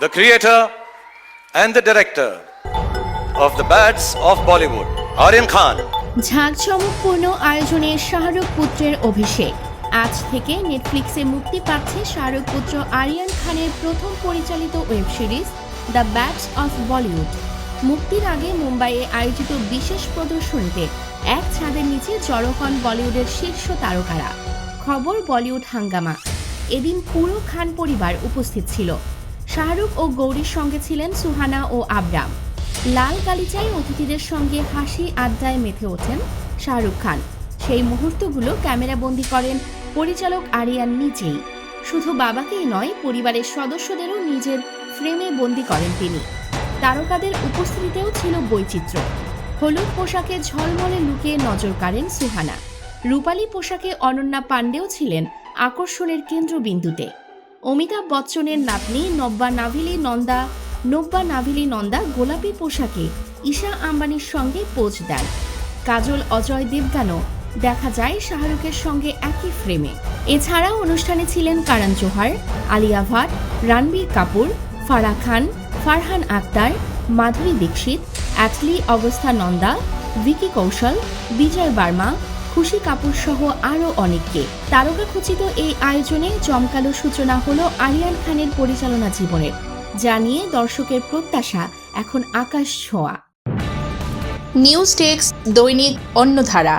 the creator and the director of the Bads of Bollywood, Aryan Khan. ঝাঁকচমকপূর্ণ আয়োজনে শাহরুখ পুত্রের অভিষেক। আজ থেকে নেটফ্লিক্সে মুক্তি পাচ্ছে শাহরুখ পুত্র আরিয়ান খানের প্রথম পরিচালিত web series the bads of Bollywood মুক্তির আগে মুম্বাইয়ে আয়োজিত বিশেষ প্রদর্শনীতে এক ছাদের নিচে জড়ো হন বলিউডের শীর্ষ তারকারা। খবর বলিউড হাঙ্গামা। এদিন পুরো খান পরিবার উপস্থিত ছিল। শাহরুখ ও গৌরীর সঙ্গে ছিলেন সুহানা ও আবরাম। লাল গালিচায় অতিথিদের সঙ্গে হাসি আড্ডায় মেতে ওঠেন শাহরুখ খান। সেই মুহূর্তগুলো ক্যামেরাবন্দি করেন পরিচালক আরিয়ান নিজেই। শুধু বাবাকেই নয়, পরিবারের সদস্যদেরও নিজের ফ্রেমে বন্দি করেন তিনি। তারকাদের উপস্থিতিতেও ছিল বৈচিত্র্য। হলুদ পোশাকে ঝলমলে লুকে নজর কাড়েন সুহানা। রূপালী পোশাকে অনন্যা পাণ্ডেও ছিলেন আকর্ষণের কেন্দ্রবিন্দুতে। অমিতাভ বচ্চনের নাতনি নব্বা নাভিলি নন্দা, নব্বা নাভিলি নন্দা গোলাপি পোশাকে ঈশা আম্বানির সঙ্গে পোজ দেন। কাজল অজয় দেবগানও দেখা যায় শাহরুখের সঙ্গে একই ফ্রেমে। এছাড়াও অনুষ্ঠানে ছিলেন কারণ জোহার, আলিয়া ভাট, রানবীর কাপুর, ফারাহ খান, ফারহান আক্তার, মাধুরী দীক্ষিত অ্যাটলি অগস্তা নন্দা, ভিকি কৌশল, বিজয় বার্মা খুশি কাপুর সহ আরও অনেককে। তারকা খচিত এই আয়োজনে জমকালো সূচনা হলো আরিয়ান খানের পরিচালনা জীবনের। যা নিয়ে দর্শকের প্রত্যাশা, এখন আকাশ ছোঁয়া। নিউজ টেক্স দৈনিক অন্যধারা